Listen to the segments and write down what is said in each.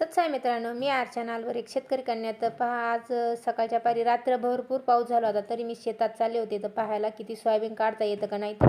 सत्साय मित्रांनो मी अर्चनालवर एक शेतकरी कन्या. तर पहा आज सकाळच्या पारी रात्र भरपूर पाऊस झाला होता तरी मी शेतात चालले होते. तर पाहायला किती सोयाबीन काढता येतं का नाही. तर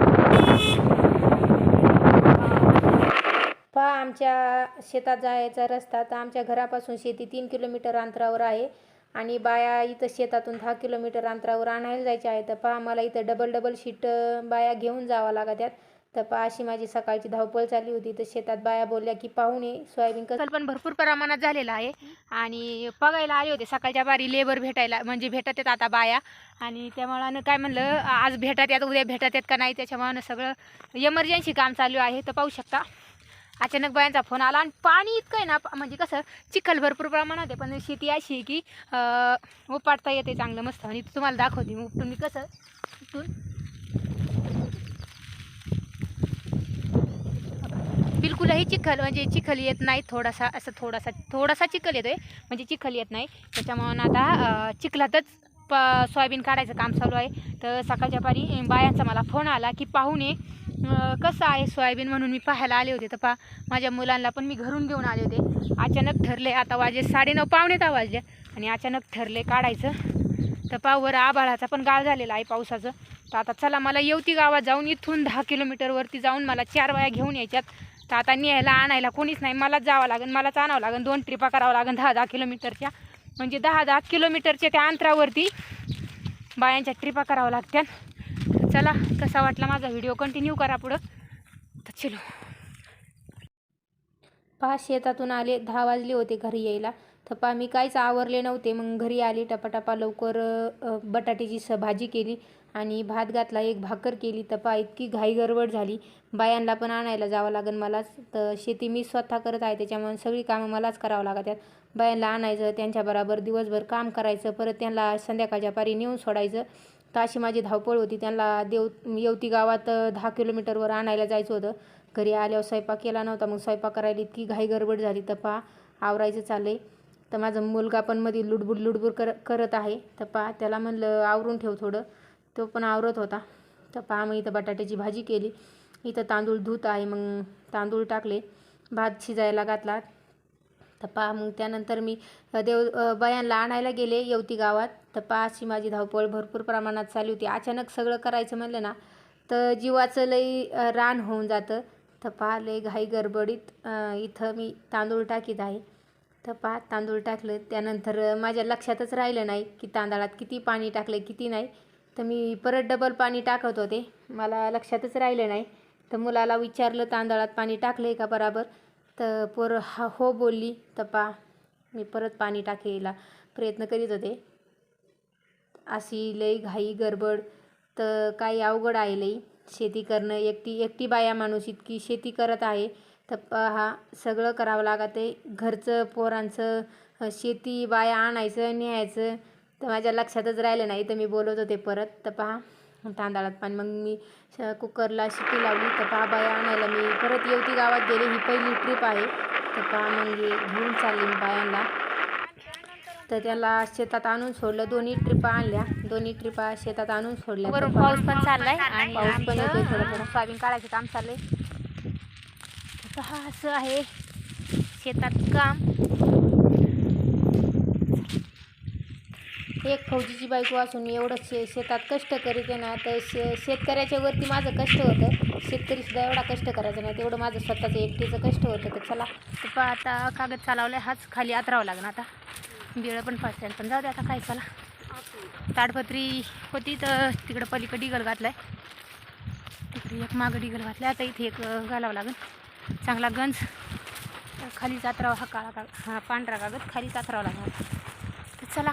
पहा आमच्या शेतात जायचा रस्ता तर आमच्या घरापासून शेती तीन किलोमीटर अंतरावर आहे. आणि बाया इथं शेतातून दहा किलोमीटर अंतरावर आणायला जायचे आहे तर पहा मला इथं डबल डबल शीट बाया घेऊन जावं लागत्यात. तर पहा अशी माझी सकाळची धावपळ चालली होती. तर शेतात बाया बोलल्या की पाहुणे सोयाबीन कसं पण भरपूर प्रमाणात झालेला आहे. आणि बघायला आले होते सकाळच्या बारी लेबर भेटायला. म्हणजे भेटत आहेत आता बाया. आणि त्यामुळं काय म्हणलं आज भेटत येत उद्या भेटत येत का नाही? त्याच्यामुळं सगळं इमर्जन्सी काम चालू आहे. तर पाहू शकता. अचानक बायांचा फोन आला आणि पाणी इतकं आहे ना म्हणजे कसं चिखल भरपूर प्रमाणात आहे. पण शेती अशी आहे की अं, उपाडता येते चांगलं मस्त. आणि तुम्हाला दाखवते मग उपटून मी कसं उपटून बिलकुलही चिखल म्हणजे चिखल येत नाही थोडासा असं थोडासा थोडासा चिखल येतोय म्हणजे चिखल येत नाही. त्याच्यामुळं आता चिखलातच प सोयाबीन काढायचं काम चालू आहे. तर सकाळच्या पारी बायांचा मला फोन आला की पाहुणे कसं आहे सोयाबीन? म्हणून मी पाहायला आले होते. तर पा माझ्या मुलांना पण मी घरून घेऊन आले होते. अचानक ठरले आता वाजे साडेनऊ पावणे दहा वाजले. आणि अचानक ठरले काढायचं. तर पावर आभाळाचा पण गाळ झालेला आहे पावसाचं. तर आता चला मला येवती गावात जाऊन इथून दहा किलोमीटरवरती जाऊन मला चार वाया घेऊन यायच्यात. तर आता न्यायला आणायला कोणीच नाही. मलाच जावं लागेल मलाच आणावं लागेल दोन ट्रिपा करावं लागेल दहा दहा किलोमीटरच्या म्हणजे दहा दहा किलोमीटरच्या त्या अंतरावरती बायांच्या ट्रिपा करावं लागत्या चला कसा वाटला माझा व्हिडिओ कंटिन्यू करा पुढं. तर चलो. पहा शेतातून आले दहा वाजले होते घरी यायला. तर पहा मी काहीच आवरले नव्हते. मग घरी आली टपाटपा लवकर बटाट्याची स भाजी केली. आणि भात घातला एक भाकर केली तर पा इतकी घाई गरबड झाली. बायांना पण आणायला जावं लागेल मलाच. तर शेती मी स्वतः करत आहे त्याच्यामुळे सगळी कामं मलाच करावं लागतात. बायांना आणायचं त्यांच्याबरोबर दिवसभर काम करायचं परत त्यांना संध्याकाळच्या पारी नेऊन सोडायचं. तर अशी माझी धावपळ होती. त्यांना देव येवती गावात दहा किलोमीटरवर आणायला जायचं होतं. घरी आल्यावर स्वयंपाक केला नव्हता मग स्वयंपाक करायला इतकी घाई गडबड झाली तर पा आवरायचं चाललंय. तर माझा मुलगा पण मध्ये लुडबुड लुडबुड कर करत आहे. तर पा त्याला म्हणलं आवरून ठेव थोडं. तो पण आवरत होता. तर पहा मग इथं बटाट्याची भाजी केली. इथं तांदूळ धुत आहे. मग तांदूळ टाकले. भात शिजायला घातला. तर पहा मग त्यानंतर मी देव बयांना आणायला गेले येवती गावात. तर पहा अशी माझी धावपळ भरपूर प्रमाणात चालू होती. अचानक सगळं करायचं म्हणलं ना तर जीवाचं लई रान होऊन जातं. तर पहा लई घाई गडबडीत इथं मी तांदूळ टाकीत आहे. तर पहा तांदूळ टाकलं. त्यानंतर माझ्या लक्षातच राहिलं नाही की तांदळात किती पाणी टाकलं किती नाही. तर मी परत डबल पाणी टाकत होते. मला लक्षातच राहिलं नाही. तर मुलाला विचारलं तांदळात पाणी टाकलं आहे का बराबर? तर पोर हा हो बोलली तपा मी परत पाणी टाकायला प्रयत्न करीत होते. अशी लई घाई गडबड. तर काही अवघड आहे लई. शेती करणं एकटी एकटी बाया माणूस इतकी शेती करत आहे. तर पहा सगळं करावं लागत आहे. घरचं पोरांचं शेती बाया आणायचं न्यायचं. तर माझ्या लक्षातच राहिलं नाही. तर मी बोलत होते परत. तर पहा तांदळात पाणी. मग मी श- कुकरला शिटी लावली. तर पहा बाया आणायला मी परत येवती गावात गेले. ही पहिली ट्रिप आहे. तर पहा मग हे घेऊन चालले मी बायांना. तर त्याला शेतात आणून सोडलं. दोन्ही ट्रिपा आणल्या. दोन्ही ट्रिपा शेतात आणून सोडल्या. पहा, पाऊस पण चाललाय. आणि पाऊस पण येतोय थोडं थोडं. सोयाबीन काढायचं काम चाललंय. तर हा असं आहे शेतात काम. एक फौजीची बायको असून मी एवढं शे शेतात कष्ट करीते ना तर शे शेतकऱ्याच्या वरती माझं कष्ट होतं. शेतकरीसुद्धा एवढा कष्ट करायचा नाही तेवढं माझं स्वतःचं एकटीचं कष्ट होतं. तर चला. तर आता कागद चालवलाय हाच खाली आतरावं लागणार आता. बिळं पण फासल्या पण जाऊ दे आता काय चला. ताडपत्री होती तर तिकडं पलीकडे डिगल घातलाय. तिकडे एक मागं डिगल घातलाय. आता इथे एक घालावं लागेल. चांगला गंज. खालीच आतरावा हा काळा कागद हा पांढरा कागद. खालीच आतरावा लागणार तर चला.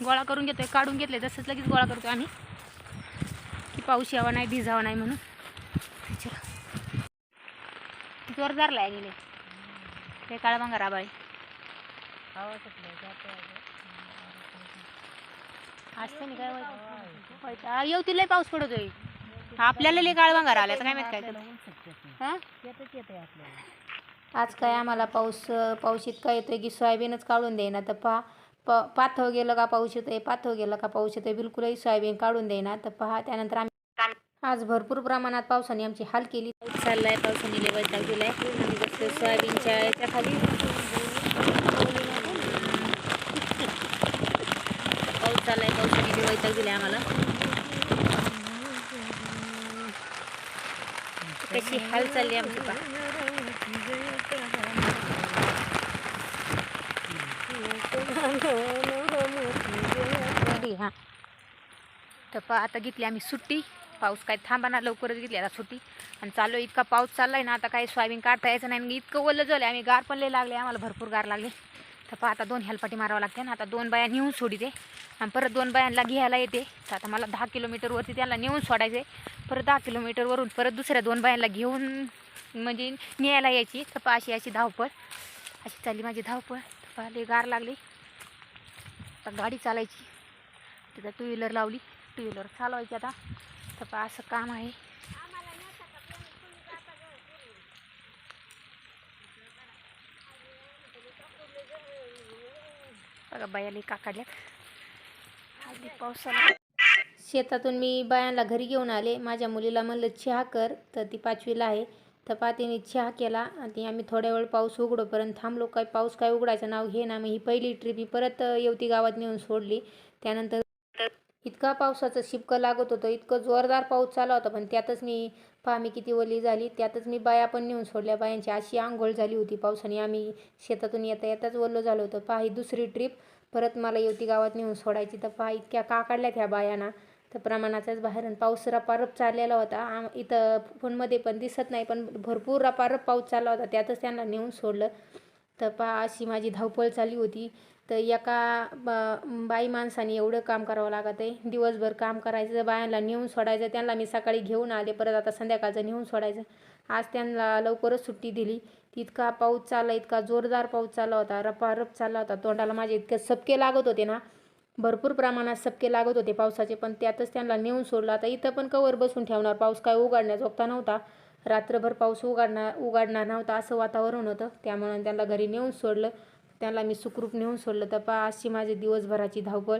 गोळा करून घेतोय काढून घेतले तसंच लगेच गोळा करतो आम्ही. की पाऊस यावा नाही भिजावा नाही म्हणून. जोरदार जोरदार गेले ते काळा मग राबाळी असते नाही काय येऊ तिला पाऊस पडतोय. आपल्याला लय काळ भांगार आल्या तर काय माहीत काय आज काय आम्हाला पाऊस पाऊस इतका येतोय की सोयाबीनच काढून देईना तर पहा. प पाथव हो गेलं का पाऊस आहे पाथव हो गेलं का पाऊस येतोय बिलकुलही सोयाबीन काढून देईना. तर पहा त्यानंतर आम्ही आज भरपूर प्रमाणात पावसाने आमची हाल केली. चाललं आहे पावसाने लेवल दाखवला आहे सोयाबीनच्या याच्याखाली. पाऊस चालला आहे पावसाने लेवल दिला आम्हाला. कशी हाल चालली आमची पहा. हां. तर पा आता घेतली आम्ही सुट्टी. पाऊस काय थांबाना लवकरच घेतली आता सुट्टी. आणि चालू आहे, इतका पाऊस चाललाय ना आता काही सोयाबीन काढता यायचं नाही. इतकं ओलं झालं आम्ही गार पण लय लागले आम्हाला भरपूर गार लागले. तर पहा आता दोन हेलपाटी मारावं लागते ना आता दोन बाया नेऊन सोडीते. आणि परत दोन बायांना घ्यायला येते. तर आता मला दहा किलोमीटरवरती त्याला नेऊन सोडायचं आहे परत दहा किलोमीटरवरून परत दुसऱ्या दोन बायांना घेऊन म्हणजे न्यायला यायची. तर पहा अशी अशी धावपळ. अशी चालली माझी धावपळ. पाहिले गार लागली. आता गाडी चालायची. तिथं टू व्हीलर लावली. टू व्हीलर चालवायची आता. तर पहा असं काम आहे. बघा बायाला का काढल्यात. हल्ली पावसाला. शेतातून मी बायांना घरी घेऊन आले. माझ्या मुलीला म्हणलं चहा कर. तर ती पाचवीला आहे. तर पहा चहा केला आणि आम्ही थोड्या वेळ पाऊस उघडोपर्यंत थांबलो. काय पाऊस काय उघडायचं नाव घे ना मग ही पहिली ट्रिप ही परत येवती गावात नेऊन सोडली. त्यानंतर इतका पावसाचं शिपकं लागत होतं इतकं जोरदार पाऊस चालला होता पण त्यातच मी पहा मी किती वली झाली त्यातच मी बाया पण नेऊन सोडल्या. बायांची अशी आंघोळ झाली होती पावसाने आम्ही शेतातून येता येताच वल्लो झालो होतं. पहा ही दुसरी ट्रिप परत मला येवती गावात नेऊन सोडायची. तर पहा इतक्या का काढल्यात ह्या बायाना. तर प्रमाणाचाच बाहेर आणि पाऊस रपारप चाललेला होता. आम इथं फोनमध्ये पण दिसत नाही पण भरपूर रपारप पाऊस चालला होता. त्यातच त्यांना नेऊन सोडलं. तर पहा अशी माझी धावपळ चालली होती. तर एका बा बाई माणसाने एवढं काम करावं लागत आहे. दिवसभर काम करायचं बायांना नेऊन सोडायचं. त्यांना मी सकाळी घेऊन आले परत आता संध्याकाळचं नेऊन सोडायचं. आज त्यांना लवकरच सुट्टी दिली. इतका पाऊस चालला इतका जोरदार पाऊस चालला होता रपारप चालला होता. तोंडाला माझे इतके सपके लागत होते ना. भरपूर प्रमाणात सबके लागत होते पावसाचे पण त्यातच त्यांना नेऊन सोडलं. आता इथं पण कवर बसून ठेवणार. पाऊस काय उघडण्याजोगता नव्हता. रात्रभर पाऊस उघडणार उघडणार नव्हता असं वातावरण होतं. त्यामुळे त्यांना घरी नेऊन सोडलं. त्यांना मी सुखरूप नेऊन सोडलं. तर पा अशी माझी दिवसभराची धावपळ.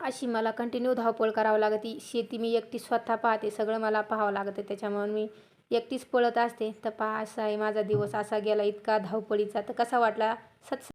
अशी मला कंटिन्यू धावपळ करावं लागते. शेती मी एकटी स्वतः पाहते. सगळं मला पाहावं लागतं. त्याच्यामुळे मी एकटीच पळत असते. तर पहा असा आहे माझा दिवस. असा गेला इतका धावपळीचा. तर कसा वाटला? सत्स